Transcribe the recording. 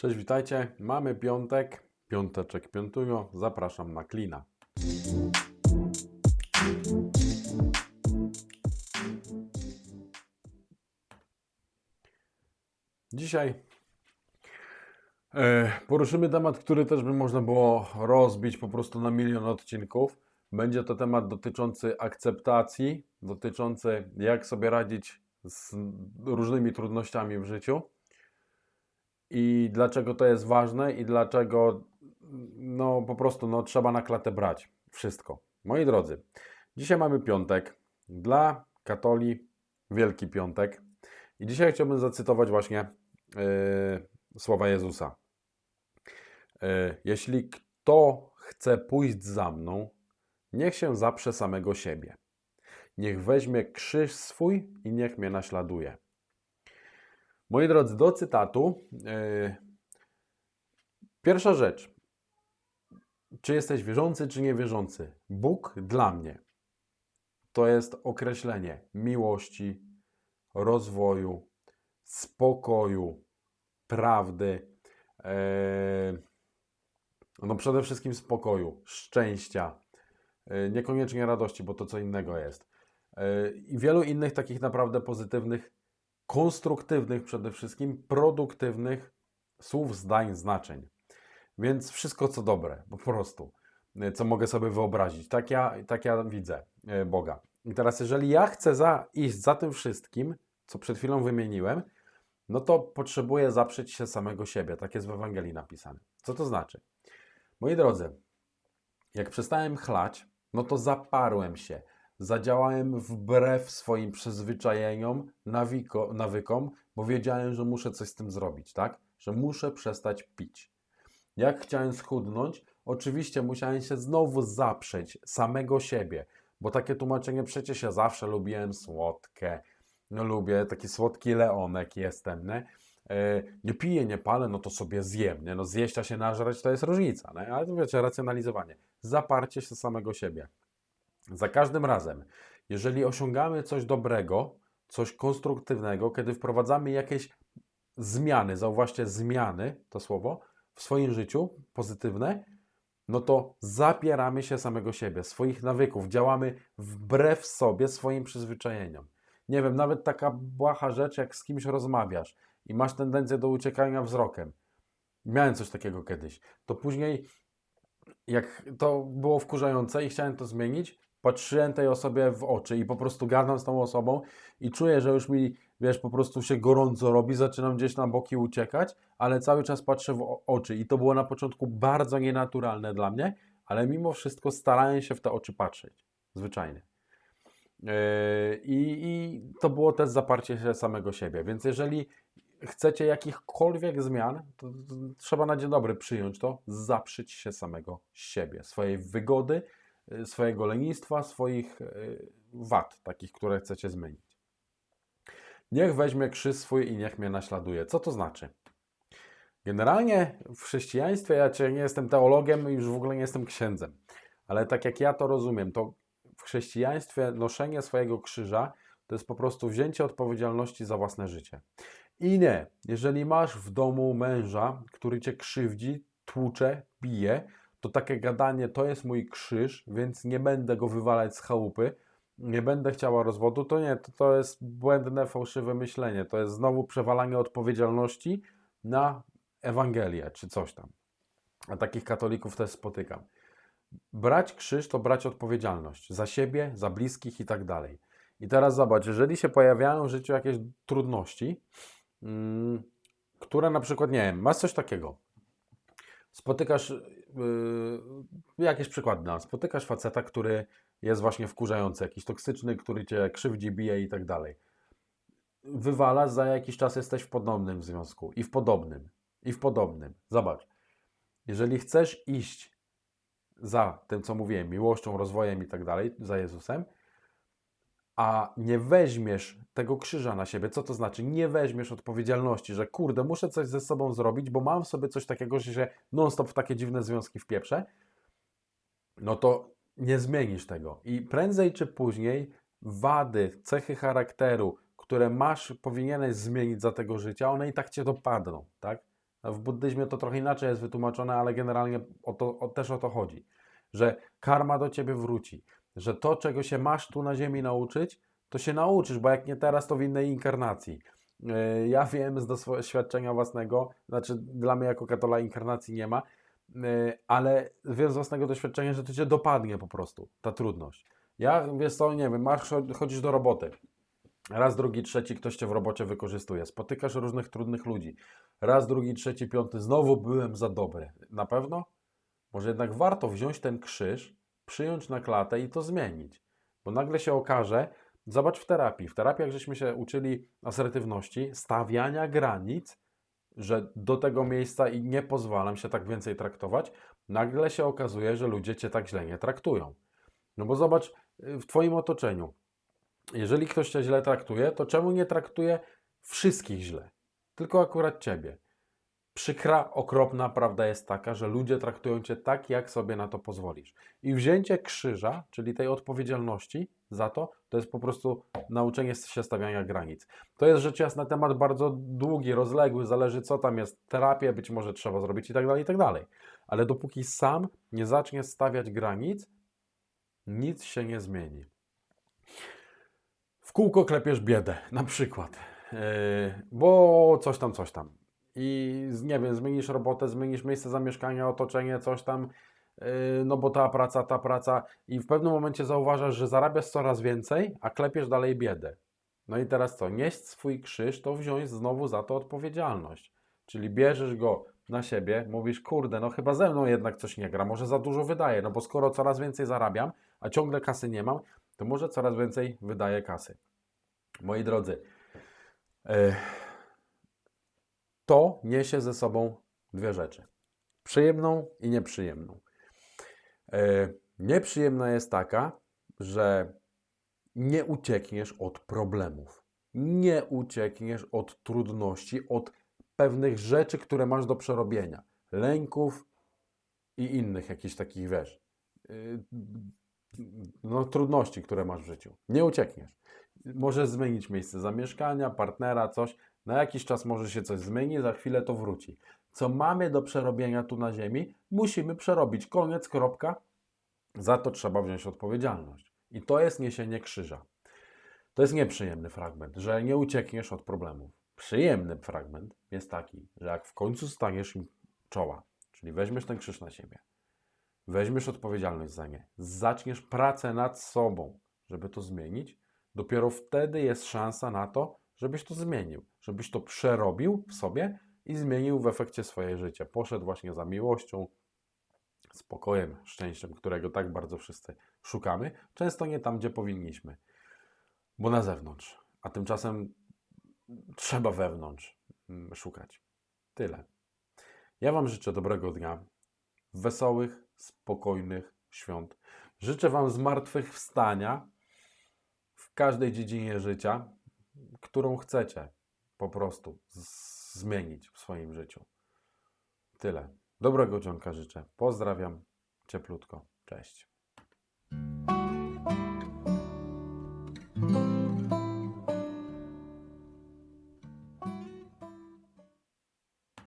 Cześć, witajcie. Mamy piątek, piąteczek piątujo. Zapraszam na klina. Dzisiaj e, poruszymy temat, który też by można było rozbić po prostu na milion odcinków. Będzie to temat dotyczący akceptacji, dotyczący jak sobie radzić z różnymi trudnościami w życiu i dlaczego to jest ważne i dlaczego no po prostu no, trzeba na klatę brać wszystko. Moi drodzy, dzisiaj mamy piątek, dla katoli Wielki Piątek i dzisiaj chciałbym zacytować właśnie yy, słowa Jezusa. Yy, Jeśli kto chce pójść za mną, niech się zaprze samego siebie. Niech weźmie krzyż swój i niech mnie naśladuje. Moi drodzy, do cytatu. yy, Pierwsza rzecz. Czy jesteś wierzący, czy niewierzący? Bóg dla mnie to jest określenie miłości, rozwoju, spokoju, prawdy, yy, no przede wszystkim spokoju, szczęścia, yy, niekoniecznie radości, bo to co innego jest. I wielu innych takich naprawdę pozytywnych konstruktywnych przede wszystkim, produktywnych słów, zdań, znaczeń. Więc wszystko co dobre, po prostu, y, co mogę sobie wyobrazić. Tak ja, tak ja widzę y, Boga. I teraz, jeżeli ja chcę za, iść za tym wszystkim, co przed chwilą wymieniłem, no to potrzebuję zaprzeć się samego siebie. Tak jest w Ewangelii napisane. Co to znaczy? Moi drodzy, jak przestałem chlać, no to zaparłem się zadziałałem wbrew swoim przyzwyczajeniom, nawiko, nawykom, bo wiedziałem, że muszę coś z tym zrobić, tak? Że muszę przestać pić. Jak chciałem schudnąć, oczywiście musiałem się znowu zaprzeć samego siebie, bo takie tłumaczenie przecież ja zawsze lubiłem słodkie, no lubię taki słodki leonek jestem, nie? E, nie piję, nie palę, no to sobie zjem, nie? No zjeść, się nażreć to jest różnica, nie? Ale wiecie, racjonalizowanie. Zaparcie się samego siebie. Za każdym razem, jeżeli osiągamy coś dobrego, coś konstruktywnego, kiedy wprowadzamy jakieś zmiany, zauważcie zmiany, to słowo, w swoim życiu, pozytywne, no to zapieramy się samego siebie, swoich nawyków, działamy wbrew sobie, swoim przyzwyczajeniom. Nie wiem, nawet taka błaha rzecz, jak z kimś rozmawiasz i masz tendencję do uciekania wzrokiem. Miałem coś takiego kiedyś. To później, jak to było wkurzające i chciałem to zmienić, patrzyłem tej osobie w oczy i po prostu gadam z tą osobą i czuję, że już mi, wiesz, po prostu się gorąco robi, zaczynam gdzieś na boki uciekać, ale cały czas patrzę w oczy i to było na początku bardzo nienaturalne dla mnie, ale mimo wszystko starałem się w te oczy patrzeć, zwyczajnie. Yy, I, to było też zaparcie się samego siebie, więc jeżeli chcecie jakichkolwiek zmian, to, to trzeba na dzień dobry przyjąć to, zaprzeć się samego siebie, swojej wygody, swojego lenistwa, swoich y, wad, takich, które chcecie zmienić. Niech weźmie krzyż swój i niech mnie naśladuje. Co to znaczy? Generalnie w chrześcijaństwie, ja cię nie jestem teologiem i już w ogóle nie jestem księdzem, ale tak jak ja to rozumiem, to w chrześcijaństwie noszenie swojego krzyża to jest po prostu wzięcie odpowiedzialności za własne życie. I nie, jeżeli masz w domu męża, który cię krzywdzi, tłucze, bije, to takie gadanie to jest mój krzyż, więc nie będę go wywalać z chałupy, nie będę chciała rozwodu, to nie, to, to jest błędne, fałszywe myślenie. To jest znowu przewalanie odpowiedzialności na Ewangelię czy coś tam. A takich katolików też spotykam. Brać krzyż to brać odpowiedzialność za siebie, za bliskich i tak dalej. I teraz zobacz, jeżeli się pojawiają w życiu jakieś trudności, mm, które na przykład, nie wiem, masz coś takiego, spotykasz, yy, jakieś przykłady dam, spotykasz faceta, który jest właśnie wkurzający, jakiś toksyczny, który cię krzywdzi, bije i tak dalej. Wywalasz, za jakiś czas jesteś w podobnym związku i w podobnym, i w podobnym. Zobacz, jeżeli chcesz iść za tym, co mówiłem, miłością, rozwojem i tak dalej, za Jezusem, a nie weźmiesz tego krzyża na siebie, co to znaczy? Nie weźmiesz odpowiedzialności, że kurde, muszę coś ze sobą zrobić, bo mam w sobie coś takiego, że się non-stop w takie dziwne związki wpieprzę, no to nie zmienisz tego. I prędzej czy później wady, cechy charakteru, które masz, powinieneś zmienić za tego życia, one i tak cię dopadną, tak? W buddyzmie to trochę inaczej jest wytłumaczone, ale generalnie o to, o, też o to chodzi, że karma do ciebie wróci, że to, czego się masz tu na ziemi nauczyć, to się nauczysz, bo jak nie teraz, to w innej inkarnacji. Yy, Ja wiem z doświadczenia własnego, znaczy dla mnie jako katola inkarnacji nie ma, yy, ale wiem z własnego doświadczenia, że to cię dopadnie po prostu, ta trudność. Ja, wiesz co, nie wiem, masz, chodzisz do roboty, raz, drugi, trzeci ktoś cię w robocie wykorzystuje, spotykasz różnych trudnych ludzi, raz, drugi, trzeci, piąty, znowu byłem za dobry. Na pewno? Może jednak warto wziąć ten krzyż, przyjąć na klatę i to zmienić. Bo nagle się okaże, zobacz w terapii, w terapii jak żeśmy się uczyli asertywności, stawiania granic, że do tego miejsca i nie pozwalam się tak więcej traktować, nagle się okazuje, że ludzie cię tak źle nie traktują. No bo zobacz y, w twoim otoczeniu, jeżeli ktoś cię źle traktuje, to czemu nie traktuje wszystkich źle? Tylko akurat ciebie. Przykra, okropna prawda jest taka, że ludzie traktują cię tak, jak sobie na to pozwolisz. I wzięcie krzyża, czyli tej odpowiedzialności za to, to jest po prostu nauczenie się stawiania granic. To jest rzecz jasna temat bardzo długi, rozległy, zależy co tam jest, terapię być może trzeba zrobić i tak dalej, i tak dalej. Ale dopóki sam nie zacznie stawiać granic, nic się nie zmieni. W kółko klepiesz biedę, na przykład, Yy, bo coś tam, coś tam. I nie wiem, zmienisz robotę, zmienisz miejsce zamieszkania, otoczenie, coś tam, yy, no bo ta praca, ta praca, i w pewnym momencie zauważasz, że zarabiasz coraz więcej, a klepiesz dalej biedę. No i teraz co? Nieść swój krzyż, to wziąć znowu za to odpowiedzialność. Czyli bierzesz go na siebie, mówisz, kurde, no chyba ze mną jednak coś nie gra, może za dużo wydaję, no bo skoro coraz więcej zarabiam, a ciągle kasy nie mam, to może coraz więcej wydaję kasy. Moi drodzy, e, to niesie ze sobą dwie rzeczy. Przyjemną i nieprzyjemną. E, Nieprzyjemna jest taka, że nie uciekniesz od problemów. Nie uciekniesz od trudności, od pewnych rzeczy, które masz do przerobienia. Lęków i innych jakichś takich, wiesz, yy, no, trudności, które masz w życiu. Nie uciekniesz. Możesz zmienić miejsce zamieszkania, partnera, coś. Na jakiś czas może się coś zmieni, za chwilę to wróci. Co mamy do przerobienia tu na ziemi, musimy przerobić. Koniec, kropka. Za to trzeba wziąć odpowiedzialność. I to jest niesienie krzyża. To jest nieprzyjemny fragment, że nie uciekniesz od problemów. Przyjemny fragment jest taki, że jak w końcu staniesz im czoła, czyli weźmiesz ten krzyż na siebie, weźmiesz odpowiedzialność za nie, zaczniesz pracę nad sobą, żeby to zmienić, dopiero wtedy jest szansa na to, żebyś to zmienił, żebyś to przerobił w sobie i zmienił w efekcie swoje życie. Poszedł właśnie za miłością, spokojem, szczęściem, którego tak bardzo wszyscy szukamy, często nie tam, gdzie powinniśmy, bo na zewnątrz, a tymczasem trzeba wewnątrz mm, szukać. Tyle. Ja Wam życzę dobrego dnia, wesołych, spokojnych świąt. Życzę Wam zmartwychwstania w każdej dziedzinie życia, którą chcecie po prostu zmienić w swoim życiu. Tyle. Dobrego dzionka życzę. Pozdrawiam cieplutko. Cześć.